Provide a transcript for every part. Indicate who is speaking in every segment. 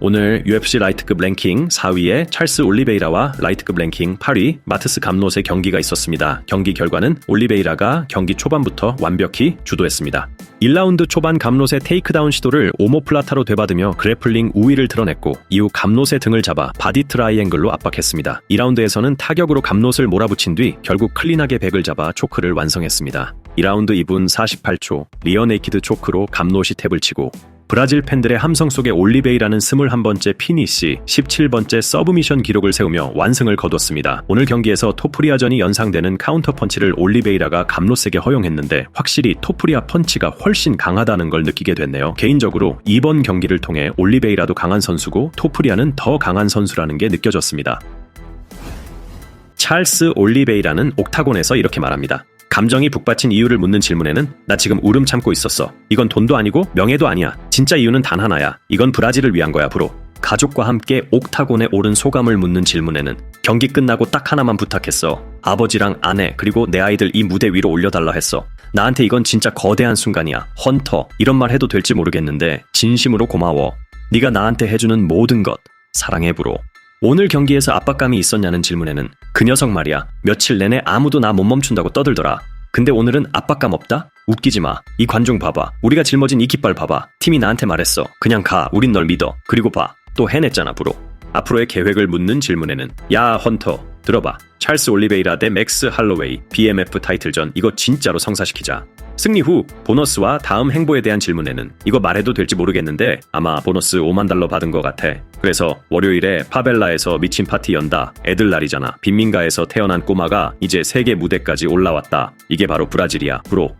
Speaker 1: 오늘 UFC 라이트급 랭킹 4위에 찰스 올리베이라와 라이트급 랭킹 8위 마트스 감롯의 경기가 있었습니다. 경기 결과는 올리베이라가 경기 초반부터 완벽히 주도했습니다. 1라운드 초반 감롯의 테이크다운 시도를 오모플라타로 되받으며 그래플링 우위를 드러냈고 이후 감롯의 등을 잡아 바디 트라이앵글로 압박했습니다. 2라운드에서는 타격으로 감롯을 몰아붙인 뒤 결국 클린하게 백을 잡아 초크를 완성했습니다. 2라운드 2분 48초 리어 네이키드 초크로 감롯이 탭을 치고 브라질 팬들의 함성 속에 올리베이라는 21번째 피니시, 17번째 서브미션 기록을 세우며 완승을 거뒀습니다. 오늘 경기에서 토프리아전이 연상되는 카운터 펀치를 올리베이라가 감로 세게 허용했는데 확실히 토프리아 펀치가 훨씬 강하다는 걸 느끼게 됐네요. 개인적으로 이번 경기를 통해 올리베이라도 강한 선수고 토프리아는 더 강한 선수라는 게 느껴졌습니다. 찰스 올리베이라는 옥타곤에서 이렇게 말합니다. 감정이 북받친 이유를 묻는 질문에는 나 지금 울음 참고 있었어. 이건 돈도 아니고 명예도 아니야. 진짜 이유는 단 하나야. 이건 브라질을 위한 거야, 브로. 가족과 함께 옥타곤에 오른 소감을 묻는 질문에는 경기 끝나고 딱 하나만 부탁했어. 아버지랑 아내 그리고 내 아이들 이 무대 위로 올려달라 했어. 나한테 이건 진짜 거대한 순간이야. 헌터 이런 말 해도 될지 모르겠는데 진심으로 고마워. 네가 나한테 해주는 모든 것 사랑해 브로. 오늘 경기에서 압박감이 있었냐는 질문에는 그 녀석 말이야. 며칠 내내 아무도 나 못 멈춘다고 떠들더라. 근데 오늘은 압박감 없다? 웃기지 마. 이 관중 봐봐. 우리가 짊어진 이 깃발 봐봐. 팀이 나한테 말했어. 그냥 가. 우린 널 믿어. 그리고 봐. 또 해냈잖아, 브로. 앞으로의 계획을 묻는 질문에는 야, 헌터. 들어봐. 찰스 올리베이라 대 맥스 할로웨이 BMF 타이틀전 이거 진짜로 성사시키자. 승리 후 보너스와 다음 행보에 대한 질문에는 이거 말해도 될지 모르겠는데 아마 보너스 5만 달러 받은 것 같아. 그래서 월요일에 파벨라에서 미친 파티 연다. 애들 날이잖아. 빈민가에서 태어난 꼬마가 이제 세계 무대까지 올라왔다. 이게 바로 브라질이야. 브로.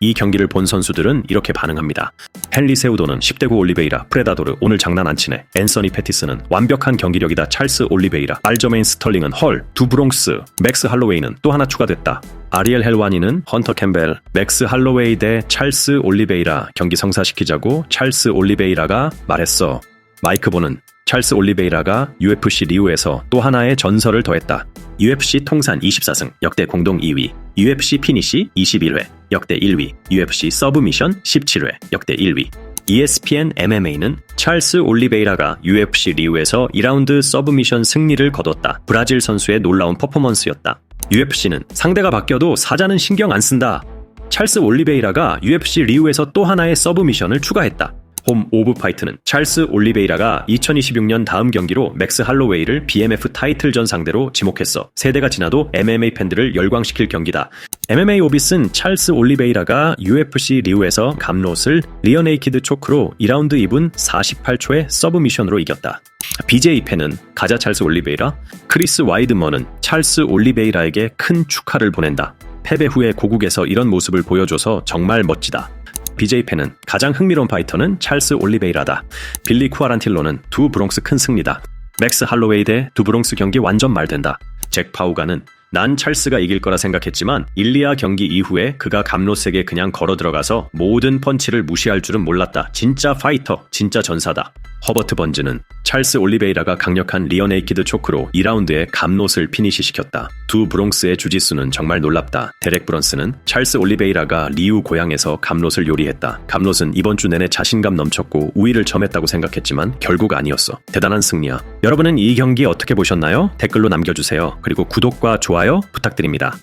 Speaker 1: 이 경기를 본 선수들은 이렇게 반응합니다. 헨리 세우도는 10대 9 올리베이라, 프레다도르 오늘 장난 안 치네. 앤서니 패티스는 완벽한 경기력이다. 찰스 올리베이라, 알저메인 스털링은 헐, 두 브롱스, 맥스 할로웨이는 또 하나 추가됐다. 아리엘 헬와니는 헌터 캠벨, 맥스 할로웨이 대 찰스 올리베이라 경기 성사시키자고 찰스 올리베이라가 말했어. 마이크 보는 찰스 올리베이라가 UFC 리우에서 또 하나의 전설을 더했다. UFC 통산 24승, 역대 공동 2위. UFC 피니시 21회, 역대 1위. UFC 서브미션 17회, 역대 1위. ESPN MMA는 찰스 올리베이라가 UFC 리우에서 2라운드 서브미션 승리를 거뒀다. 브라질 선수의 놀라운 퍼포먼스였다. UFC는 상대가 바뀌어도 사자는 신경 안 쓴다. 찰스 올리베이라가 UFC 리우에서 또 하나의 서브미션을 추가했다. 홈 오브 파이트는 찰스 올리베이라가 2026년 다음 경기로 맥스 할로웨이를 BMF 타이틀전 상대로 지목했어. 세대가 지나도 MMA 팬들을 열광시킬 경기다. MMA 오비스는 찰스 올리베이라가 UFC 리우에서 감롯을 리어네이키드 초크로 2라운드 2분 48초의 서브미션으로 이겼다. BJ 팬은 가자 찰스 올리베이라, 크리스 와이드먼은 찰스 올리베이라에게 큰 축하를 보낸다. 패배 후에 고국에서 이런 모습을 보여줘서 정말 멋지다. BJ 팬은 가장 흥미로운 파이터는 찰스 올리베이라다. 빌리 쿠아란틸로는 두 브롱스 큰 승리다. 맥스 할로웨이 대 두 브롱스 경기 완전 말된다. 잭 파우가는 난 찰스가 이길 거라 생각했지만 일리아 경기 이후에 그가 감로세게 그냥 걸어 들어가서 모든 펀치를 무시할 줄은 몰랐다. 진짜 파이터, 진짜 전사다. 허버트 번즈는 찰스 올리베이라가 강력한 리어네이키드 초크로 2라운드에 감롯을 피니시 시켰다. 두 브롱스의 주짓수는 정말 놀랍다. 데렉 브런스는 찰스 올리베이라가 리우 고향에서 감롯을 요리했다. 감롯은 이번 주 내내 자신감 넘쳤고 우위를 점했다고 생각했지만 결국 아니었어. 대단한 승리야. 여러분은 이 경기 어떻게 보셨나요? 댓글로 남겨주세요. 그리고 구독과 좋아요 부탁드립니다.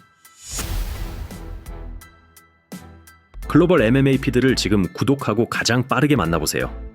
Speaker 1: 글로벌 MMA 피드를 지금 구독하고 가장 빠르게 만나보세요.